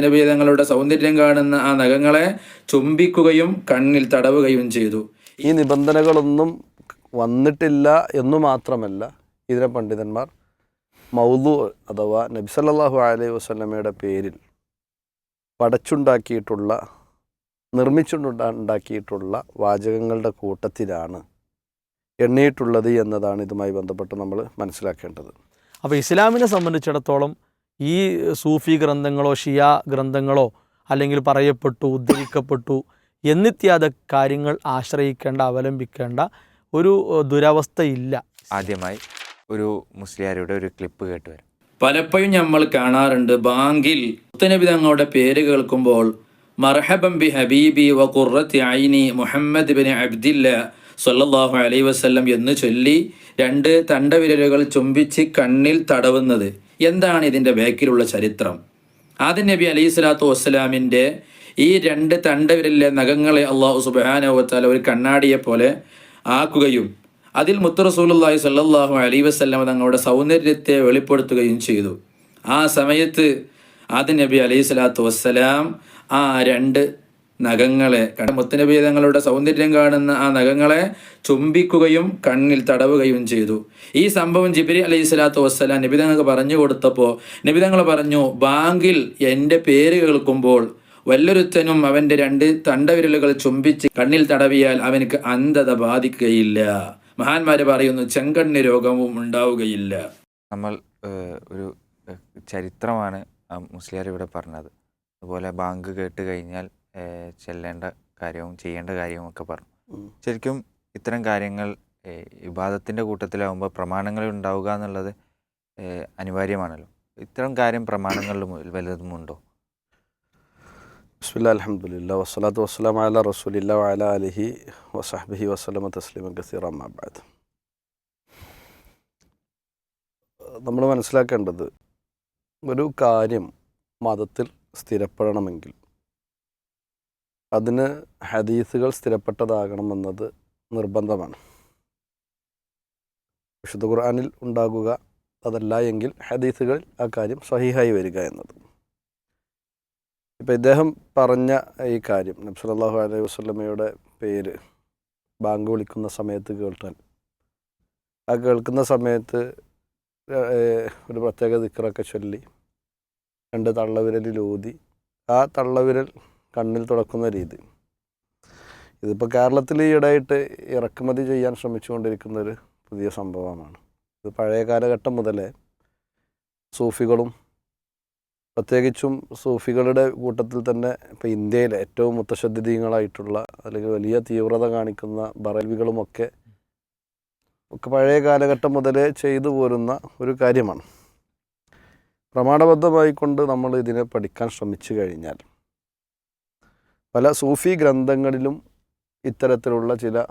നബീതങ്ങളുടെ സൗന്ദര്യം കാണുന്ന ആ നഖങ്ങളെ ചുംബിക്കുകയും കണ്ണിൽ തടവുകയും ചെയ്തു. ഈ നിബന്ധനകളൊന്നും വന്നിട്ടില്ല എന്നു മാത്രമല്ല ഇതിനെ പണ്ഡിതന്മാർ മൗലു അഥവാ നബിസല്ലാഹു അലൈഹി വസ്ലമയുടെ പേരിൽ പടച്ചുണ്ടാക്കിയിട്ടുള്ള നിർമ്മിച്ചുണ്ടാക്കിയിട്ടുള്ള വാചകങ്ങളുടെ കൂട്ടത്തിലാണ് എണ്ണിയിട്ടുള്ളത് എന്നതാണ് ഇതുമായി ബന്ധപ്പെട്ട് നമ്മൾ മനസ്സിലാക്കേണ്ടത്. അപ്പോൾ ഇസ്ലാമിനെ സംബന്ധിച്ചിടത്തോളം ഈ സൂഫി ഗ്രന്ഥങ്ങളോ ഷിയ ഗ്രന്ഥങ്ങളോ അല്ലെങ്കിൽ പറയപ്പെട്ടു ഉദ്ധരിക്കപ്പെട്ടു എന്നിത്യാദ കാര്യങ്ങൾ ആശ്രയിക്കേണ്ട അവലംബിക്കേണ്ട ഒരു ദുരവസ്ഥയില്ല. ആദ്യമായി ഒരു മുസ്ലിയാരുടെ ഒരു ക്ലിപ്പ് കേട്ട് വരും. പലപ്പോഴും നമ്മൾ കാണാറുണ്ട് ബാങ്കിൽ മുത്തനബി തങ്ങളുടെ പേര് കേൾക്കുമ്പോൾ മർഹബം ബി ഹബീബി വ ഖുറത്തി ഐനി മുഹമ്മദ് ബിൻ അബ്ദില്ല സൊല്ലാഹു അലൈഹി വസല്ലം എന്ന് ചൊല്ലി രണ്ട് തണ്ടവിരലുകൾ ചുംബിച്ച് കണ്ണിൽ തടവുന്നത്. എന്താണ് ഇതിന്റെ ബാക്കിലുള്ള ചരിത്രം? ആദ്യ നബി അലൈഹി സ്വലാത്തു വസ്സലാമിന്റെ ഈ രണ്ട് തണ്ടവിരലിലെ നഖങ്ങളെ അള്ളാഹു സുബാനുവത്താല ഒരു കണ്ണാടിയെ പോലെ ആക്കുകയും അതിൽ മുത്തറസൂലുള്ളാഹി സ്വല്ലല്ലാഹു അലൈഹി വസല്ലം തങ്ങളുടെ സൗന്ദര്യത്തെ വെളിപ്പെടുത്തുകയും ചെയ്തു. ആ സമയത്ത് ആദ്യ നബി അലൈഹി സ്വലാത്തു വസ്സലാം ആ രണ്ട് നഖങ്ങളെ മുത്തനബി തങ്ങളുടെ സൗന്ദര്യം കാണുന്ന ആ നഖങ്ങളെ ചുംബിക്കുകയും കണ്ണിൽ തടവുകയും ചെയ്തു. ഈ സംഭവം ജിബിരി അലൈഹി സ്വലാത്തു വസ്സലാം നിബിതങ്ങൾക്ക് പറഞ്ഞു കൊടുത്തപ്പോൾ നിബിതങ്ങൾ പറഞ്ഞു ബാങ്കിൽ എന്റെ പേര് കേൾക്കുമ്പോൾ വല്ലൊരുത്തനും അവന്റെ രണ്ട് തണ്ടവിരലുകൾ ചുംബിച്ച് കണ്ണിൽ തടവിയാൽ അവനക്ക് അന്ധത ബാധിക്കുകയില്ല. മഹാന്മാര് പറയുന്നു ചെങ്കണ്ണ് രോഗവും ഉണ്ടാവുകയില്ല. നമ്മൾ ഒരു ചരിത്രമാണ് മുസ്ലിയാർ ഇവിടെ പറഞ്ഞത്. അതുപോലെ ബാങ്ക് കേട്ട് കഴിഞ്ഞാൽ ചെല്ലേണ്ട കാര്യവും ചെയ്യേണ്ട കാര്യവും ഒക്കെ പറഞ്ഞു ശരിക്കും ഇത്തരം കാര്യങ്ങൾ വിവാദത്തിന്റെ കൂട്ടത്തിലാവുമ്പോൾ പ്രമാണങ്ങൾ ഉണ്ടാവുക എന്നുള്ളത് അനിവാര്യമാണല്ലോ. ഇത്തരം കാര്യം പ്രമാണങ്ങളിലും വലുതും ഉണ്ടോ? ബിസ്മില്ലാ അലഹമുല്ല വസ്സലാത്തു വസ്സലാം അല റസൂലില്ല അല അലഹി വസഹബിഹി വസ്ലമ തസ്ലിം കസീർ അമ്മാബാദ് നമ്മൾ മനസ്സിലാക്കേണ്ടത് ഒരു കാര്യം മതത്തിൽ സ്ഥിരപ്പെടണമെങ്കിൽ അതിന് ഹദീസുകൾ സ്ഥിരപ്പെട്ടതാകണമെന്നത് നിർബന്ധമാണ്. വിശുദ്ധ ഖുർആാനിൽ ഉണ്ടാകുക അതല്ല എങ്കിൽ ഹദീസുകളിൽ ആ കാര്യം സഹിഹായി വരിക എന്നത്. ഇപ്പം ഇദ്ദേഹം പറഞ്ഞ ഈ കാര്യം നബ്സലാഹു അലൈഹി വസ്ലമയുടെ പേര് ബാങ്ക് വിളിക്കുന്ന സമയത്ത് കേൾക്കാൻ ആ കേൾക്കുന്ന സമയത്ത് ഒരു പ്രത്യേക ദിക്കറൊക്കെ ചൊല്ലി രണ്ട് തള്ളവിരലിൽ ഊതി. ആ തള്ളവിരൽ കണ്ണിൽ തുടക്കുന്ന രീതി. ഇതിപ്പോൾ കേരളത്തിൽ ഈയിടെയായിട്ട് ഇറക്കുമതി ചെയ്യാൻ ശ്രമിച്ചുകൊണ്ടിരിക്കുന്ന ഒരു പുതിയ സംഭവമാണ്. ഇത് പഴയ കാലഘട്ടം മുതലേ സൂഫികളും പ്രത്യേകിച്ചും സൂഫികളുടെ കൂട്ടത്തിൽ തന്നെ ഇപ്പോൾ ഇന്ത്യയിലെ ഏറ്റവും മുത്തശ്ശദ്ധീയങ്ങളായിട്ടുള്ള അല്ലെങ്കിൽ വലിയ തീവ്രത കാണിക്കുന്ന ബറൽവികളുമൊക്കെ ഒക്കെ പഴയ കാലഘട്ടം മുതലേ ചെയ്തു പോരുന്ന ഒരു കാര്യമാണ്. പ്രമാണബദ്ധമായിക്കൊണ്ട് നമ്മൾ ഇതിനെ പഠിക്കാൻ ശ്രമിച്ചു കഴിഞ്ഞാൽ പല സൂഫി ഗ്രന്ഥങ്ങളിലും ഇത്തരത്തിലുള്ള ചില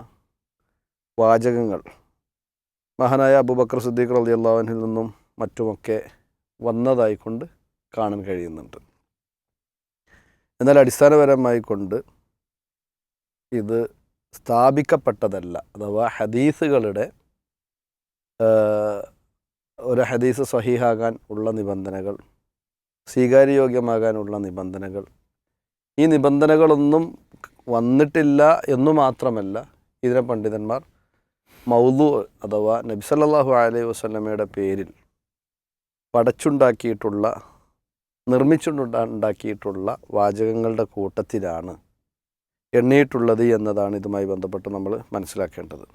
വാചകങ്ങൾ. മഹാനായ അബൂബക്കർ സിദ്ദീഖ് അലി അള്ളാഹുവിൽ നിന്നും മറ്റുമൊക്കെ വന്നതായിക്കൊണ്ട് കാണാൻ കഴിയുന്നുണ്ട്. എന്നാൽ അടിസ്ഥാനപരമായി കൊണ്ട് ഇത് സ്ഥാപിക്കപ്പെട്ടതല്ല. അഥവാ ഹദീസുകളുടെ ഒരു ഹദീസ് സഹിഹാകാൻ ഉള്ള നിബന്ധനകൾ സ്വീകാര്യയോഗ്യമാകാനുള്ള നിബന്ധനകൾ ഈ നിബന്ധനകളൊന്നും വന്നിട്ടില്ല എന്നു മാത്രമല്ല ഇതിനെ പണ്ഡിതന്മാർ മൗലു അഥവാ നബിസല്ലാഹു അലൈഹി വസ്ലമയുടെ പേരിൽ പടച്ചുണ്ടാക്കിയിട്ടുള്ള നിർമ്മിച്ചുണ്ടാക്കിയിട്ടുള്ള വാചകങ്ങളുടെ കൂട്ടത്തിലാണ് എണ്ണിയിട്ടുള്ളത് എന്നതാണ് ഇതുമായി ബന്ധപ്പെട്ട് നമ്മൾ മനസ്സിലാക്കേണ്ടത്.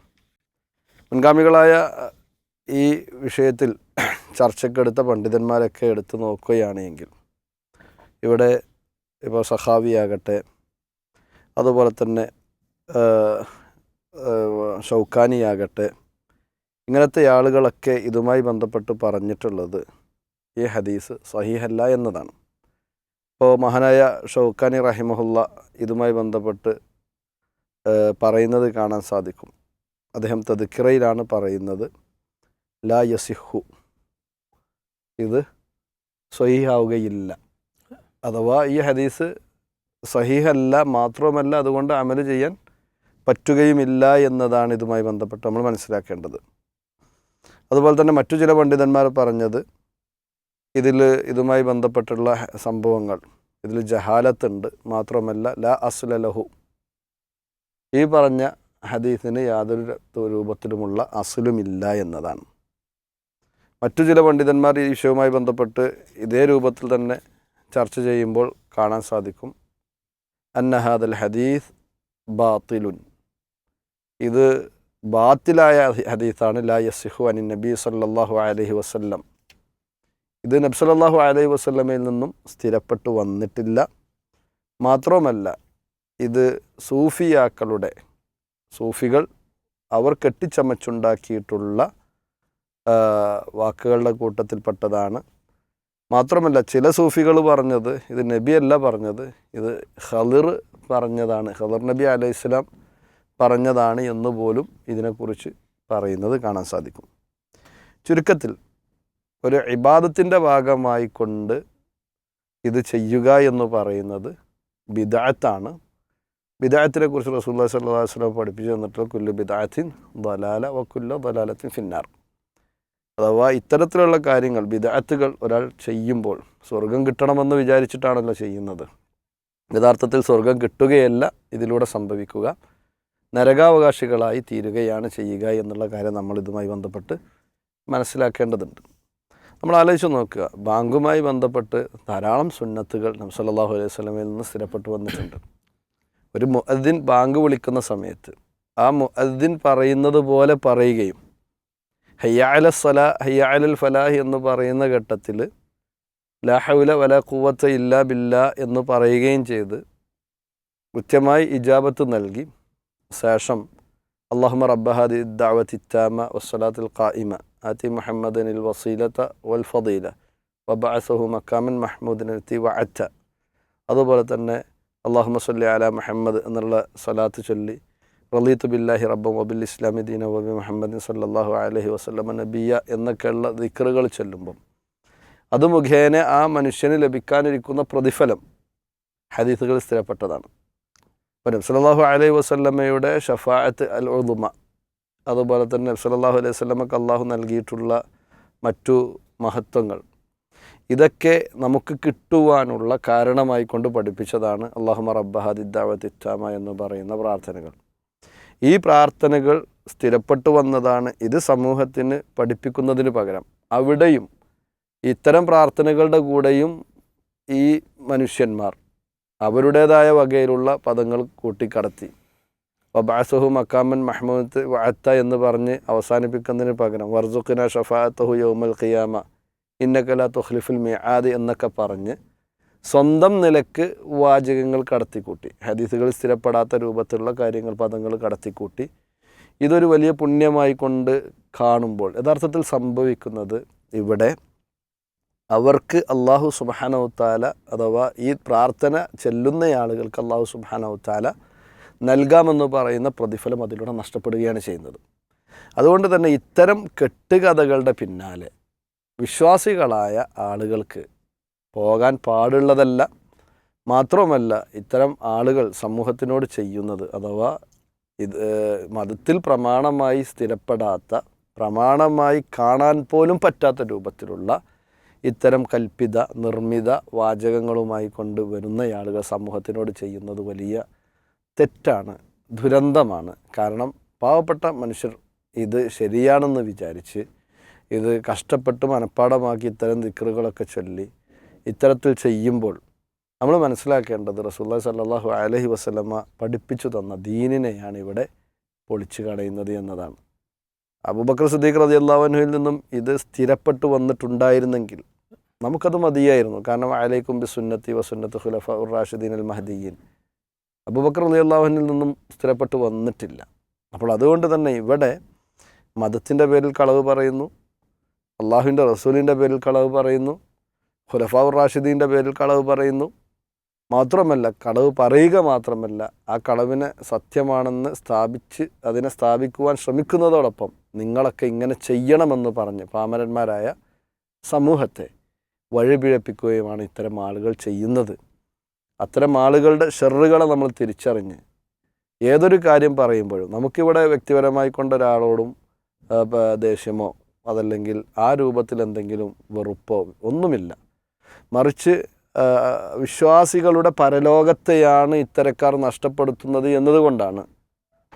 മുൻഗാമികളായ ഈ വിഷയത്തിൽ ചർച്ചയ്ക്കെടുത്ത പണ്ഡിതന്മാരൊക്കെ എടുത്തു നോക്കുകയാണെങ്കിൽ ഇവിടെ ഇപ്പോൾ സഹാവിയാകട്ടെ. അതുപോലെ തന്നെ ആകട്ടെ ഷൗക്കാനിയാകട്ടെ ഇങ്ങനത്തെ ആളുകളൊക്കെ ഇതുമായി ബന്ധപ്പെട്ട് പറഞ്ഞിട്ടുള്ളത് ഈ ഹദീസ് സഹിഹല്ല എന്നതാണ്. ഇപ്പോൾ മഹാനായ ഷൗക്കാനി റഹിമഹുല്ല ഇതുമായി ബന്ധപ്പെട്ട് പറയുന്നത് കാണാൻ സാധിക്കും. അദ്ദേഹം തദ്ക്കിറയിലാണ് പറയുന്നത് ലാ യസിഹു. ഇത് സ്വഹീഹാവുകയില്ല അഥവാ ഈ ഹദീസ് സഹീഹല്ല മാത്രവുമല്ല അതുകൊണ്ട് അമൽ ചെയ്യാൻ പറ്റുകയുമില്ല എന്നതാണ് ഇതുമായി ബന്ധപ്പെട്ട് നമ്മൾ മനസ്സിലാക്കേണ്ടത്. അതുപോലെ തന്നെ മറ്റു ചില പണ്ഡിതന്മാർ പറഞ്ഞത് ഇതിൽ ഇതുമായി ബന്ധപ്പെട്ടുള്ള സംഭവങ്ങൾ. ഇതിൽ ജഹാലത്തുണ്ട് മാത്രമല്ല ലാ അസ്ലലഹു ഈ പറഞ്ഞ ഹദീസിന് യാതൊരു രൂപത്തിലുമുള്ള അസുലുമില്ല എന്നതാണ്. മറ്റു ചില പണ്ഡിതന്മാർ ഈ വിഷയവുമായി ബന്ധപ്പെട്ട് ഇതേ രൂപത്തിൽ തന്നെ ചർച്ച ചെയ്യുമ്പോൾ കാണാൻ സാധിക്കും. അന്നഹാദൽ ഹദീസ് ബാത്തിലുൻ. ഇത് ബാത്തിലായ ഹദി- ഹദീസാണ്. ലാ യസിഹു അനി നബി സല്ലാഹു അലഹി വസ്ല്ലം. ഇത് നബി സല്ലല്ലാഹു അലൈഹി വസല്ലമയിൽ നിന്നും സ്ഥിരപ്പെട്ടു വന്നിട്ടില്ല. മാത്രവുമല്ല ഇത് സൂഫിയാക്കളുടെ സൂഫികൾ അവർ കെട്ടിച്ചമച്ചുണ്ടാക്കിയിട്ടുള്ള വാക്കുകളുടെ കൂട്ടത്തിൽപ്പെട്ടതാണ്. മാത്രമല്ല ചില സൂഫികൾ പറഞ്ഞത് ഇത് നബിയല്ല പറഞ്ഞത് ഇത് ഹദിർ പറഞ്ഞതാണ് ഖളിർ നബി അലൈഹി സ്വലാം പറഞ്ഞതാണ് എന്ന് പോലും ഇതിനെക്കുറിച്ച് പറയുന്നത് കാണാൻ സാധിക്കും. ചുരുക്കത്തിൽ ഒരു ഇബാദത്തിന്റെ ഭാഗമായി കൊണ്ട് ഇത് ചെയ്യുക എന്ന് പറയുന്നത് ബിദാത്താണ് ബിദായത്തിനെ കുറിച്ച് റസൂല്ലാ അലൈഹി വസല്ലം പഠിപ്പിച്ചു തന്നിട്ട് കുല്ലു ബിദായത്തിൻ ദലാല വ കുല്ല ദലാലത്തിൻ ഫിന്നാർ അഥവാ ഇത്തരത്തിലുള്ള കാര്യങ്ങൾ വിദാത്തുകൾ ഒരാൾ ചെയ്യുമ്പോൾ സ്വർഗം കിട്ടണമെന്ന് വിചാരിച്ചിട്ടാണല്ലോ ചെയ്യുന്നത്. യഥാർത്ഥത്തിൽ സ്വർഗം കിട്ടുകയല്ല ഇതിലൂടെ സംഭവിക്കുക. നരകാവകാശികളായി തീരുകയാണ് ചെയ്യുക എന്നുള്ള കാര്യം നമ്മൾ ഇതുമായി ബന്ധപ്പെട്ട് മനസ്സിലാക്കേണ്ടതുണ്ട്. നമ്മൾ ആലോചിച്ച് നോക്കുക ബാങ്കുമായി ബന്ധപ്പെട്ട് ധാരാളം സുന്നത്തുകൾ നബി സല്ലല്ലാഹു അലൈഹി വസല്ലമയിൽ നിന്ന് സ്ഥിരപ്പെട്ടു വന്നിട്ടുണ്ട്. ഒരു മുഅദ്ദിൻ ബാങ്ക് വിളിക്കുന്ന സമയത്ത് ആ മുഅദ്ദിൻ പറയുന്നത് പോലെ പറയുകയും ഹയ്യാല സല ഹയ്യാലൽ ഫലാഹ് എന്ന് പറയുന്ന ഘട്ടത്തിൽ ലാ ഹൗല വല കൂവത്ത ഇല്ല ബില്ല എന്ന് പറയുകയും ചെയ്ത് കൃത്യമായി ഇജാബത്ത് നൽകി. ശേഷം അള്ളാഹുമ റബ്ബഹാദി ദാവത്ത് ഇത്താമ വസ്സലാത്തുൽ ഖായിമ ആത്തി മുഹമ്മദിനിൽ വസീലത്ത വൽ ഫദീല വബഅസഹു മക്കാമൻ മഹ്മൂദിനെത്തി വഅറ്റ അതുപോലെ തന്നെ അള്ളാഹുമ സല്ലി അല മുഹമ്മദ് എന്നുള്ള സ്വലാത്ത് ചൊല്ലി റലീത്ത് ബില്ലാഹി റബ്ബം വബിൽ ഇസ്ലാമി ദീന വബി മുഹമ്മദ് സല്ലാഹു അലഹി വസ്ലമ നബിയ എന്നൊക്കെയുള്ള ദിക്റുകൾ ചൊല്ലുമ്പം അത് മുഖേന ആ മനുഷ്യന് ലഭിക്കാനിരിക്കുന്ന പ്രതിഫലം ഹദീസുകൾ സ്ഥിരപ്പെട്ടതാണ്. അപ്പോൾ നബി സല്ലല്ലാഹു അലൈഹി വസല്ലമയുടെ ഷഫാഅത്ത് അൽ ഉദുമ അതുപോലെ തന്നെ നബി സല്ലല്ലാഹു അലൈഹി വസ്ലമക്ക് അള്ളാഹു നൽകിയിട്ടുള്ള മറ്റു മഹത്വങ്ങൾ ഇതൊക്കെ നമുക്ക് കിട്ടുവാനുള്ള കാരണമായി കൊണ്ട് പഠിപ്പിച്ചതാണ് അള്ളാഹുമ റബ്ബഹാദിദ്ദാവത്തിറ്റാമ എന്ന് പറയുന്ന പ്രാർത്ഥനകൾ. ഈ പ്രാർത്ഥനകൾ സ്ഥിരപ്പെട്ടു വന്നതാണ് ഇത് സമൂഹത്തിന് പഠിപ്പിക്കുന്നതിന് പകരം. അവിടെയും ഇത്തരം പ്രാർത്ഥനകളുടെ കൂടെയും ഈ മനുഷ്യന്മാർ അവരുടേതായ വകയിലുള്ള പദങ്ങൾ കൂട്ടിക്കടത്തി. വബാസുഹു മക്കാമൻ മഹ്മൂദ് വഅത്ത എന്ന് പറഞ്ഞ് അവസാനിപ്പിക്കുന്നതിന് പകരം വർസുഖിന ഷഫാത്തഹു യൗമൽ ഖിയാമ ഇന്നക്കല തുഹ്ലിഫുൽ മിആദ് എന്നൊക്കെ പറഞ്ഞ് സ്വന്തം നിലയ്ക്ക് വാചകങ്ങൾ കടത്തിക്കൂട്ടി. ഹദീസുകൾ സ്ഥിരപ്പെടാത്ത രൂപത്തിലുള്ള കാര്യങ്ങൾ പദങ്ങൾ കടത്തിക്കൂട്ടി. ഇതൊരു വലിയ പുണ്യമായി കൊണ്ട് കാണുമ്പോൾ യഥാർത്ഥത്തിൽ സംഭവിക്കുന്നത് ഇവിടെ അവർക്ക് അള്ളാഹു സുബാനവുത്താല അഥവാ ഈ പ്രാർത്ഥന ചെല്ലുന്ന ആളുകൾക്ക് അള്ളാഹു സുബാനവുത്താല നൽകാമെന്ന് പറയുന്ന പ്രതിഫലം അതിലൂടെ നഷ്ടപ്പെടുകയാണ് ചെയ്യുന്നത്. അതുകൊണ്ട് തന്നെ ഇത്തരം കെട്ടുകഥകളുടെ പിന്നാലെ വിശ്വാസികളായ ആളുകൾക്ക് പോകാൻ പാടുള്ളതല്ല. മാത്രവുമല്ല ഇത്തരം ആളുകൾ സമൂഹത്തിനോട് ചെയ്യുന്നത് അഥവാ ഇത് മതത്തിൽ പ്രമാണമായി സ്ഥിരപ്പെടാത്ത പ്രമാണമായി കാണാൻ പോലും പറ്റാത്ത രൂപത്തിലുള്ള ഇത്തരം കൽപ്പിത നിർമ്മിത വാചകങ്ങളുമായി കൊണ്ട് വരുന്ന ആളുകൾ സമൂഹത്തിനോട് ചെയ്യുന്നത് വലിയ തെറ്റാണ് ദുരന്തമാണ്. കാരണം പാവപ്പെട്ട മനുഷ്യർ ഇത് ശരിയാണെന്ന് വിചാരിച്ച് ഇത് കഷ്ടപ്പെട്ട് മനഃപ്പാടമാക്കി ഇത്തരം ദിക്കറുകളൊക്കെ ചൊല്ലി ഇത്തരത്തിൽ ചെയ്യുമ്പോൾ നമ്മൾ മനസ്സിലാക്കേണ്ടത് റസൂല്ലാ സല്ലാഹു അലഹി വസ്ലമ്മ പഠിപ്പിച്ചു തന്ന ദീനിനെയാണ് ഇവിടെ പൊളിച്ചു കളയുന്നത് എന്നതാണ്. അബൂബക്കർ സിദ്ദീഖ് റതി അള്ളാഹുനുവിൽ നിന്നും ഇത് സ്ഥിരപ്പെട്ടു വന്നിട്ടുണ്ടായിരുന്നെങ്കിൽ നമുക്കത് മതിയായിരുന്നു. കാരണം അലൈക്കും ബി സുന്നത്തി വസുന്നത്ത് ഖുലഫ ഉർ റാഷിദീൻ അൽ മഹദീൻ അബൂബക്കർ റതി അള്ളാഹുനിൽ നിന്നും സ്ഥിരപ്പെട്ടു വന്നിട്ടില്ല. അപ്പോൾ അതുകൊണ്ട് തന്നെ ഇവിടെ മതത്തിന്റെ പേരിൽ കളവ് പറയുന്നു അള്ളാഹുവിന്റെ റസൂലിന്റെ പേരിൽ കളവ് പറയുന്നു ഖുലഫാ ഉർ റാഷിദീന്റെ പേരിൽ കളവ് പറയുന്നു. മാത്രമല്ല കളവ് പറയുക മാത്രമല്ല ആ കളവിനെ സത്യമാണെന്ന് സ്ഥാപിച്ച് അതിനെ സ്ഥാപിക്കുവാൻ ശ്രമിക്കുന്നതോടൊപ്പം നിങ്ങളൊക്കെ ഇങ്ങനെ ചെയ്യണമെന്ന് പറഞ്ഞ് പാമരന്മാരായ സമൂഹത്തെ വഴിപിഴപ്പിക്കുകയുമാണ് ഇത്തരം ആളുകൾ ചെയ്യുന്നത്. അത്തരം ആളുകളുടെ ഷെറുകളെ നമ്മൾ തിരിച്ചറിഞ്ഞ് ഏതൊരു കാര്യം പറയുമ്പോഴും നമുക്കിവിടെ വ്യക്തിപരമായി കൊണ്ട ഒരാളോടും ദേഷ്യമോ അതല്ലെങ്കിൽ ആ രൂപത്തിൽ എന്തെങ്കിലും വെറുപ്പോ ഒന്നുമില്ല. മറിച്ച് വിശ്വാസികളുടെ പരലോകത്തെയാണ് ഇത്തരക്കാർ നഷ്ടപ്പെടുത്തുന്നത് എന്നതുകൊണ്ടാണ്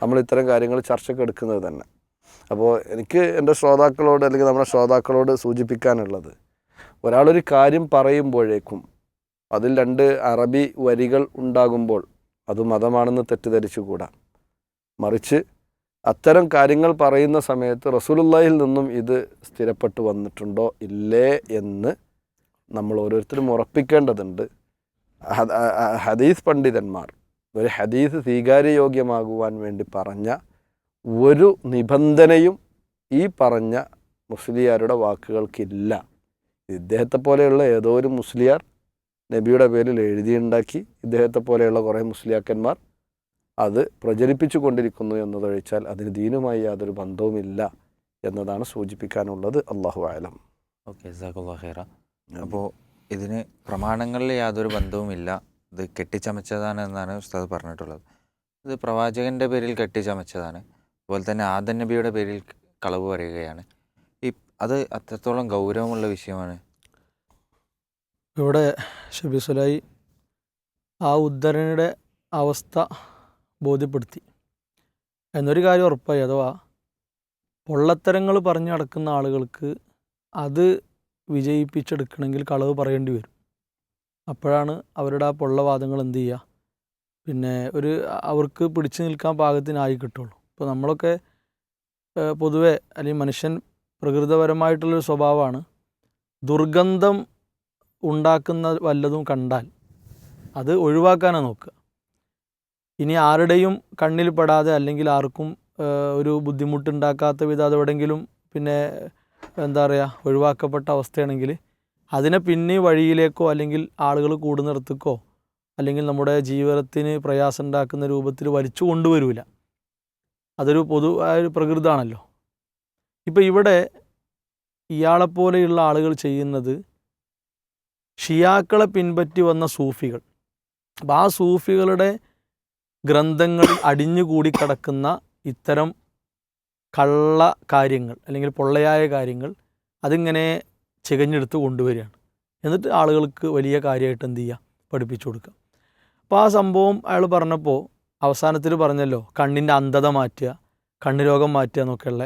നമ്മൾ ഇത്തരം കാര്യങ്ങൾ ചർച്ചയ്ക്ക് എടുക്കുന്നത് തന്നെ. അപ്പോൾ എനിക്ക് എന്റെ ശ്രോതാക്കളോട് അല്ലെങ്കിൽ നമ്മുടെ ശ്രോതാക്കളോട് സൂചിപ്പിക്കാനുള്ളത് ഒരാളൊരു കാര്യം പറയുമ്പോഴേക്കും അതിൽ രണ്ട് അറബി വരികൾ ഉണ്ടാകുമ്പോൾ അത് മതമാണെന്ന് തെറ്റിദ്ധരിച്ചുകൂടാ മറിച്ച് അത്തരം കാര്യങ്ങൾ പറയുന്ന സമയത്ത് റസൂലുള്ളാഹിൽ നിന്നും ഇത് സ്ഥിരപ്പെട്ടു വന്നിട്ടുണ്ടോ? ഇല്ലേ എന്ന് നമ്മൾ ഓരോരുത്തരും ഉറപ്പിക്കേണ്ടതുണ്ട് ഹദീസ് പണ്ഡിതന്മാർ ഒരു ഹദീസ് സ്വീകാര്യയോഗ്യമാകുവാൻ വേണ്ടി പറഞ്ഞ ഒരു നിബന്ധനയും ഈ പറഞ്ഞ മുസ്ലിയാരുടെ വാക്കുകൾക്കില്ല. ഇദ്ദേഹത്തെ പോലെയുള്ള ഏതോ ഒരു മുസ്ലിയാർ നബിയുടെ പേരിൽ എഴുതിയുണ്ടാക്കി ഇദ്ദേഹത്തെ പോലെയുള്ള കുറേ മുസ്ലിയാക്കന്മാർ അത് പ്രചരിപ്പിച്ചു കൊണ്ടിരിക്കുന്നു എന്നതൊഴിച്ചാൽ അതിന് ദീനുമായി യാതൊരു ബന്ധവുമില്ല എന്നതാണ് സൂചിപ്പിക്കാനുള്ളത്. അള്ളാഹു ആലം ഓക്കെ അപ്പോൾ ഇതിന് പ്രമാണങ്ങളിൽ യാതൊരു ബന്ധവുമില്ല ഇത് കെട്ടിച്ചമച്ചതാണ് എന്നാണ് ഉസ്താദ് പറഞ്ഞിട്ടുള്ളത്. ഇത് പ്രവാചകന്റെ പേരിൽ കെട്ടിച്ചമച്ചതാണ്. അതുപോലെ തന്നെ ആദൻ നബിയുടെ പേരിൽ കളവ് പറയുകയാണ്. ഈ അത് അത്രത്തോളം ഗൗരവമുള്ള വിഷയമാണ്. ഇവിടെ ഷബീസുലായി ആ ഉദ്ധരണിയുടെ അവസ്ഥ ബോധ്യപ്പെടുത്തി. എന്നൊരു കാര്യം ഉറപ്പായി. അഥവാ പൊള്ളത്തരങ്ങൾ പറഞ്ഞു നടക്കുന്ന ആളുകൾക്ക് അത് വിജയിപ്പിച്ചെടുക്കണമെങ്കിൽ കളവ് പറയേണ്ടി വരും. അപ്പോഴാണ് അവരുടെ ആ പൊള്ളവാദങ്ങൾ എന്ത് ചെയ്യുക? പിന്നെ ഒരു അവർക്ക് പിടിച്ചു നിൽക്കാൻ പാകത്തിനായി കിട്ടുള്ളൂ. ഇപ്പോൾ നമ്മളൊക്കെ പൊതുവെ അല്ലെങ്കിൽ മനുഷ്യൻ പ്രകൃതപരമായിട്ടുള്ളൊരു സ്വഭാവമാണ്. ദുർഗന്ധം ഉണ്ടാക്കുന്ന വല്ലതും കണ്ടാൽ അത് ഒഴിവാക്കാനാണ് നോക്കുക. ഇനി ആരുടെയും കണ്ണിൽ പെടാതെ അല്ലെങ്കിൽ ആർക്കും ഒരു ബുദ്ധിമുട്ടുണ്ടാക്കാത്ത വിധം അതെവിടെങ്കിലും പിന്നെ എന്താ പറയുക ഒഴിവാക്കപ്പെട്ട അവസ്ഥയാണെങ്കിൽ അതിനെ പിന്നെ വഴിയിലേക്കോ അല്ലെങ്കിൽ ആളുകൾ കൂടുന്നിടത്തേക്കോ അല്ലെങ്കിൽ നമ്മുടെ ജീവിതത്തിന് പ്രയാസം ഉണ്ടാക്കുന്ന രൂപത്തിൽ വലിച്ചു കൊണ്ടുവരില്ല അതൊരു പൊതുവായ ഒരു പ്രകൃതമാണല്ലോ ഇപ്പോൾ ഇവിടെ ഇയാളെപ്പോലെയുള്ള ആളുകൾ ചെയ്യുന്നത് ഷിയാക്കളെ പിൻപറ്റി വന്ന സൂഫികൾ. അപ്പോൾ ആ സൂഫികളുടെ ഗ്രന്ഥങ്ങളിൽ അടിഞ്ഞുകൂടി കിടക്കുന്ന ഇത്തരം കള്ള കാര്യങ്ങൾ അല്ലെങ്കിൽ പൊള്ളയായ കാര്യങ്ങൾ അതിങ്ങനെ ചികഞ്ഞെടുത്ത് കൊണ്ടുവരികയാണ്. എന്നിട്ട് ആളുകൾക്ക് വലിയ കാര്യമായിട്ട് എന്ത് ചെയ്യുക? പഠിപ്പിച്ചു കൊടുക്കുക. അപ്പോൾ ആ സംഭവം അയാൾ പറഞ്ഞപ്പോൾ അവസാനത്തിൽ പറഞ്ഞല്ലോ കണ്ണിന്റെ അന്ധത മാറ്റുക കണ്ണ് രോഗം മാറ്റുക എന്നൊക്കെയുള്ള.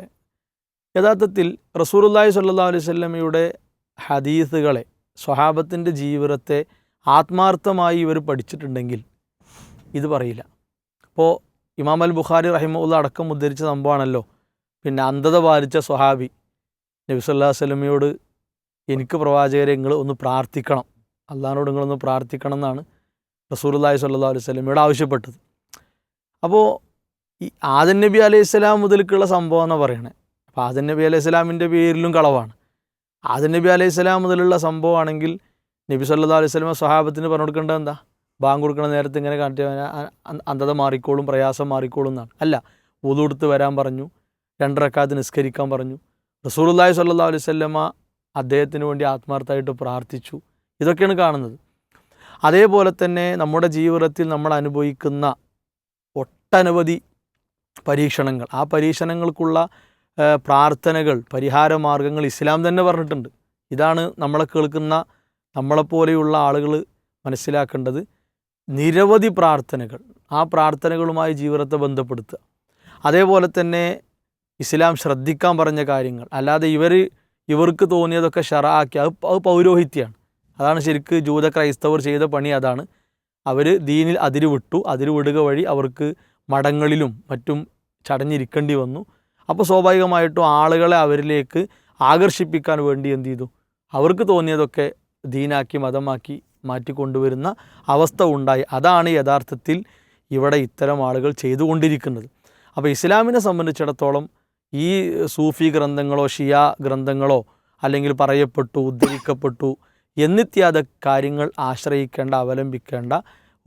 യഥാർത്ഥത്തിൽ റസൂറുല്ലാഹി സല്ലാ അലൈഹി സ്വല്ലമയുടെ ഹദീസുകളെ സ്വഹാബത്തിന്റെ ജീവിതത്തെ ആത്മാർത്ഥമായി ഇവർ പഠിച്ചിട്ടുണ്ടെങ്കിൽ ഇത് പറയില്ല. അപ്പോൾ ഇമാം അൽ ബുഖാരി റഹിമുള്ള അടക്കം ഉദ്ധരിച്ച സംഭവമാണല്ലോ പിന്നെ അന്ധത പാലിച്ച സ്വഹാബി നബി സല്ലാ വല്ലമയോട് എനിക്ക് പ്രവാചകരെ നിങ്ങൾ ഒന്ന് പ്രാർത്ഥിക്കണം. അള്ളഹാനോട് നിങ്ങളൊന്ന് പ്രാർത്ഥിക്കണം എന്നാണ് റസൂലുള്ളാഹി സ്വല്ലല്ലാഹു അലൈഹി സ്വലമയോട് ആവശ്യപ്പെട്ടത്. അപ്പോൾ ഈ ആദൻ നബി അലൈഹി സ്വലാം മുതൽക്കുള്ള സംഭവം എന്നാണ് പറയണേ? അപ്പോൾ ആദൻ നബി അലൈഹി സ്വലാമിന്റെ പേരിലും കളവാണ്. ആദൻ നബി അലൈഹി സ്വലാം മുതലുള്ള സംഭവമാണെങ്കിൽ നബി സല്ലാ അലൈഹി സ്വലമ സ്വഹാബത്തിന് പറഞ്ഞു കൊടുക്കേണ്ടത് എന്താ? ബാങ്ക് കൊടുക്കുന്ന നേരത്തെ ഇങ്ങനെ കാട്ടി അന്ധത മാറിക്കോളും പ്രയാസം മാറിക്കോളും എന്നാണ്. അല്ല ഊതുകൊടുത്ത് വരാൻ പറഞ്ഞു. രണ്ടരക്കാത്ത് നിസ്കരിക്കാൻ പറഞ്ഞു. റസൂലുള്ളാഹി സ്വല്ലല്ലാഹു അലൈഹി വസല്ലമ അദ്ദേഹത്തിന് വേണ്ടി ആത്മാർത്ഥമായിട്ട് പ്രാർത്ഥിച്ചു. ഇതൊക്കെയാണ് കാണുന്നത്. അതേപോലെ തന്നെ നമ്മുടെ ജീവിതത്തിൽ നമ്മൾ അനുഭവിക്കുന്ന ഒട്ടനവധി പരീക്ഷണങ്ങൾ. ആ പരീക്ഷണങ്ങൾക്കുള്ള പ്രാർത്ഥനകൾ പരിഹാര മാർഗങ്ങൾ ഇസ്ലാം തന്നെ പറഞ്ഞിട്ടുണ്ട്. ഇതാണ് നമ്മളെ കേൾക്കുന്ന നമ്മളെപ്പോലെയുള്ള ആളുകൾ മനസ്സിലാക്കേണ്ടത്. നിരവധി പ്രാർത്ഥനകൾ. ആ പ്രാർത്ഥനകളുമായി ജീവിതത്തെ ബന്ധപ്പെടുത്തുക. അതേപോലെ തന്നെ ഇസ്ലാം ശ്രദ്ധിക്കാൻ പറഞ്ഞ കാര്യങ്ങൾ. അല്ലാതെ ഇവർ ഇവർക്ക് തോന്നിയതൊക്കെ ഷറാക്കി. അത് അത് പൗരോഹിത്യമാണ് അതാണ് ശരിക്ക് ജൂത ക്രൈസ്തവർ ചെയ്ത പണി അതാണ്. അവർ ദീനിൽ അതിരുവിട്ടു അതിരുവിടുക വഴി അവർക്ക് മഠങ്ങളിലും മറ്റും ചടഞ്ഞിരിക്കേണ്ടി വന്നു. അപ്പോൾ സ്വാഭാവികമായിട്ടും ആളുകളെ അവരിലേക്ക് ആകർഷിപ്പിക്കാൻ വേണ്ടി എന്ത് ചെയ്തു? അവർക്ക് തോന്നിയതൊക്കെ ദീനാക്കി മതമാക്കി മാറ്റിക്കൊണ്ടുവരുന്ന അവസ്ഥ ഉണ്ടായി. അതാണ് യഥാർത്ഥത്തിൽ ഇവിടെ ഇത്തരം ആളുകൾ ചെയ്തുകൊണ്ടിരിക്കുന്നത്. അപ്പോൾ ഇസ്ലാമിനെ സംബന്ധിച്ചിടത്തോളം ഈ സൂഫി ഗ്രന്ഥങ്ങളോ ഷിയ ഗ്രന്ഥങ്ങളോ അല്ലെങ്കിൽ പറയപ്പെട്ടു ഉദ്ധരിക്കപ്പെട്ടു എന്നിത്യാദ കാര്യങ്ങൾ ആശ്രയിക്കേണ്ട അവലംബിക്കേണ്ട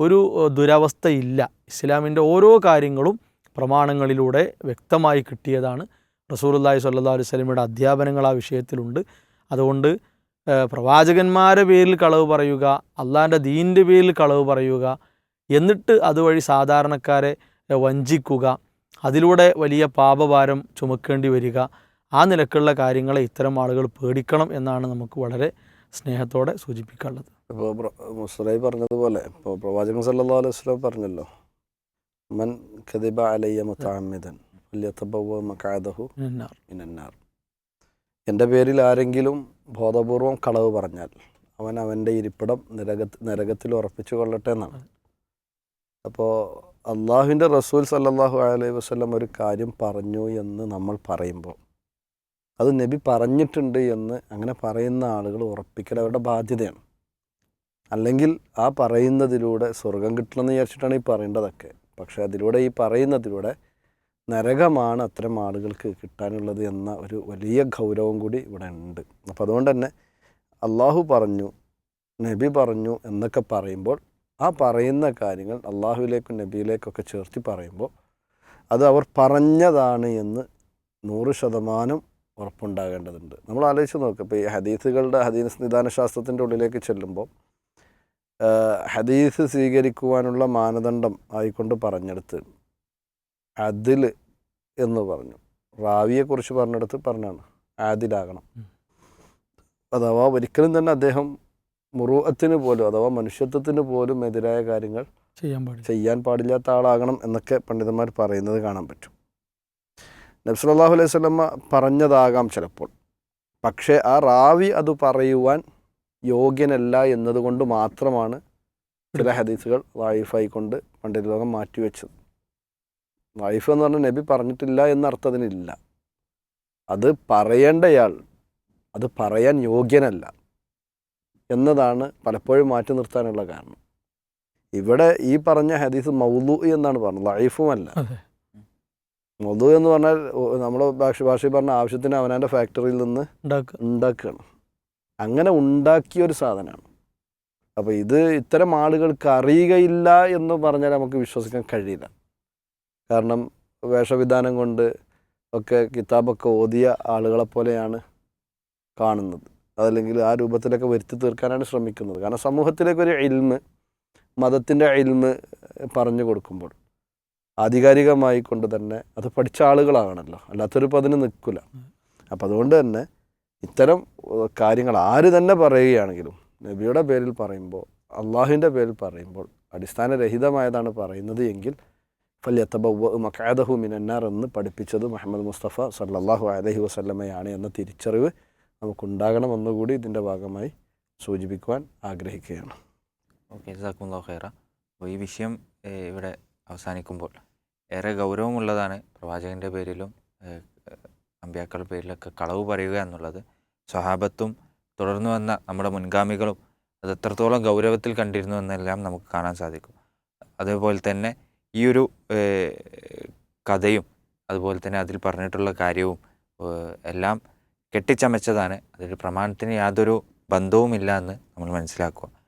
ഒരു ദുരവസ്ഥയില്ല. ഇസ്ലാമിന്റെ ഓരോ കാര്യങ്ങളും പ്രമാണങ്ങളിലൂടെ വ്യക്തമായി കിട്ടിയതാണ്. റസൂലുള്ളാഹി സല്ലാ അലൈഹി വസല്ലമയുടെ അധ്യാപനങ്ങൾ ആ വിഷയത്തിലുണ്ട്. അതുകൊണ്ട് പ്രവാചകന്മാരെ പേരിൽ കളവ് പറയുക അള്ളാന്റെ ദീന്റെ പേരിൽ കളവ് പറയുക എന്നിട്ട് അതുവഴി സാധാരണക്കാരെ വഞ്ചിക്കുക. അതിലൂടെ വലിയ പാപഭാരം ചുമക്കേണ്ടി വരിക ആ നിലക്കുള്ള കാര്യങ്ങളെ ഇത്തരം ആളുകൾ പേടിക്കണം എന്നാണ് നമുക്ക് വളരെ സ്നേഹത്തോടെ സൂചിപ്പിക്കാനുള്ളത്. ഇപ്പോൾ മുസ്ലൈ പറഞ്ഞതുപോലെ ഇപ്പോൾ പ്രവാചകൻ സല്ലല്ലാഹു അലൈഹി പറഞ്ഞല്ലോ മൻ കദിബ അലയ്യ മുത്താമിദൻ എന്റെ പേരിൽ ആരെങ്കിലും ബോധപൂർവം കളവ് പറഞ്ഞാൽ അവൻ അവന്റെ ഇരിപ്പിടം നരക നരകത്തിൽ ഉറപ്പിച്ചു കൊള്ളട്ടെ എന്നാണ്. അപ്പോൾ അള്ളാഹുവിന്റെ റസൂൽ സല്ലാഹു അലൈഹി വസ്ലം ഒരു കാര്യം പറഞ്ഞു എന്ന് നമ്മൾ പറയുമ്പോൾ അത് നബി പറഞ്ഞിട്ടുണ്ട് എന്ന് അങ്ങനെ പറയുന്ന ആളുകൾ ഉറപ്പിക്കൽ അവരുടെ ബാധ്യതയാണ്. അല്ലെങ്കിൽ ആ പറയുന്നതിലൂടെ സ്വർഗം കിട്ടണമെന്ന് വിചാരിച്ചിട്ടാണ് ഈ പറയേണ്ടതൊക്കെ. പക്ഷേ അതിലൂടെ ഈ പറയുന്നതിലൂടെ നരകമാണ് അത്തരം ആളുകൾക്ക് കിട്ടാനുള്ളത് എന്ന ഒരു വലിയ ഗൗരവം കൂടി ഇവിടെ ഉണ്ട്. അപ്പോൾ അതുകൊണ്ട് തന്നെ അള്ളാഹു പറഞ്ഞു നബി പറഞ്ഞു എന്നൊക്കെ പറയുമ്പോൾ ആ പറയുന്ന കാര്യങ്ങൾ അള്ളാഹുവിലേക്കും നബിയിലേക്കൊക്കെ ചേർത്തി പറയുമ്പോൾ അത് അവർ പറഞ്ഞതാണ് എന്ന് നൂറ് ശതമാനം ഉറപ്പുണ്ടാകേണ്ടതുണ്ട്. നമ്മൾ ആലോചിച്ച് നോക്കുക ഇപ്പോൾ ഈ ഹദീസുകളുടെ ഹദീസ് നിദാന ശാസ്ത്രത്തിന്റെ ഉള്ളിലേക്ക് ചെല്ലുമ്പോൾ ഹദീസ് സ്വീകരിക്കുവാനുള്ള മാനദണ്ഡം ആയിക്കൊണ്ട് പറഞ്ഞെടുത്ത് അതിൽ എന്ന് പറഞ്ഞു. റാവിയെക്കുറിച്ച് പറഞ്ഞെടുത്ത് പറഞ്ഞാണ്. ആദിലാകണം. അഥവാ ഒരിക്കലും തന്നെ അദ്ദേഹം മുറുവത്തിന് പോലും അഥവാ മനുഷ്യത്വത്തിന് പോലും എതിരായ കാര്യങ്ങൾ ചെയ്യാൻ പാടില്ല. ചെയ്യാൻ പാടില്ലാത്ത ആളാകണം എന്നൊക്കെ പണ്ഡിതന്മാർ പറയുന്നത് കാണാൻ പറ്റും. നബ്സലാഹു അലൈഹി സ്വലമ്മ പറഞ്ഞതാകാം ചിലപ്പോൾ. പക്ഷേ ആ റാവി അത് പറയുവാൻ യോഗ്യനല്ല എന്നതുകൊണ്ട് മാത്രമാണ് ചില ഹദീസുകൾ വായിഫായിക്കൊണ്ട് പണ്ഡിത ലോകം മാറ്റിവെച്ചത്. വായിഫ് എന്ന് പറഞ്ഞാൽ നബി പറഞ്ഞിട്ടില്ല എന്നർത്ഥത്തിനില്ല അത് പറയേണ്ടയാൾ അത് പറയാൻ യോഗ്യനല്ല. എന്നതാണ് പലപ്പോഴും മാറ്റി നിർത്താനുള്ള കാരണം. ഇവിടെ ഈ പറഞ്ഞ ഹദീസ് മൗലു എന്നാണ് പറഞ്ഞത്. ലൈഫുമല്ല. അല്ല മൗലു എന്ന് പറഞ്ഞാൽ നമ്മുടെ ഭാഷ ഭാഷയിൽ പറഞ്ഞ ആവശ്യത്തിന് അവനാന്റെ ഫാക്ടറിയിൽ നിന്ന് ഉണ്ടാക്കുക. ഉണ്ടാക്കുകയാണ്. അങ്ങനെ ഉണ്ടാക്കിയ ഒരു സാധനമാണ്. അപ്പോൾ ഇത് ഇത്തരം ആളുകൾക്ക് അറിയുകയില്ല എന്ന് പറഞ്ഞാൽ നമുക്ക് വിശ്വസിക്കാൻ കഴിയില്ല. കാരണം വേഷവിധാനം കൊണ്ട് ഒക്കെ കിതാബൊക്കെ ഓതിയ ആളുകളെ പോലെയാണ് കാണുന്നത്. അതല്ലെങ്കിൽ ആ രൂപത്തിലൊക്കെ വരുത്തി തീർക്കാനാണ് ശ്രമിക്കുന്നത്. കാരണം സമൂഹത്തിലേക്ക് ഒരു ഇൽമ് മതത്തിന്റെ ഇൽമ് പറഞ്ഞു കൊടുക്കുമ്പോൾ ആധികാരികമായി കൊണ്ട് തന്നെ അത് പഠിച്ച ആളുകളാണല്ലോ. അല്ലാത്തൊരു അതിന് നിൽക്കില്ല. അപ്പം അതുകൊണ്ട് തന്നെ ഇത്തരം കാര്യങ്ങൾ ആര് തന്നെ പറയുകയാണെങ്കിലും നബിയുടെ പേരിൽ പറയുമ്പോൾ അള്ളാഹുവിന്റെ പേരിൽ പറയുമ്പോൾ അടിസ്ഥാനരഹിതമായതാണ് പറയുന്നത് എങ്കിൽ ഫല്യത്തബവ്വ മക്കാദഹു മിനന്നാർ എന്ന് പഠിപ്പിച്ചത് മുഹമ്മദ് മുസ്തഫ സല്ലാഹു അലഹി വസല്ലമയാണ് എന്ന തിരിച്ചറിവ് നമുക്കുണ്ടാകണമെന്നുകൂടി ഇതിന്റെ ഭാഗമായി സൂചിപ്പിക്കുവാൻ ആഗ്രഹിക്കുകയാണ്. ഓക്കെ ജസാക്കുമുല്ലാ ഖൈറ. അപ്പോൾ ഈ വിഷയം ഇവിടെ അവസാനിക്കുമ്പോൾ ഏറെ ഗൗരവമുള്ളതാണ് പ്രവാചകന്റെ പേരിലും അമ്പ്യാക്കളുടെ പേരിലൊക്കെ കളവ് പറയുക എന്നുള്ളത്. സ്വഹാബത്തും തുടർന്നു വന്ന നമ്മുടെ മുൻഗാമികളും അത് എത്രത്തോളം ഗൗരവത്തിൽ കണ്ടിരുന്നു എന്നെല്ലാം നമുക്ക് കാണാൻ സാധിക്കും. അതേപോലെ തന്നെ ഈ ഒരു കഥയും അതുപോലെ തന്നെ അതിൽ പറഞ്ഞിട്ടുള്ള കാര്യവും എല്ലാം കെട്ടിച്ചമച്ചതാണ്. അതൊരു പ്രമാണത്തിന് യാതൊരു ബന്ധവുമില്ല എന്ന് നമ്മൾ മനസ്സിലാക്കുക.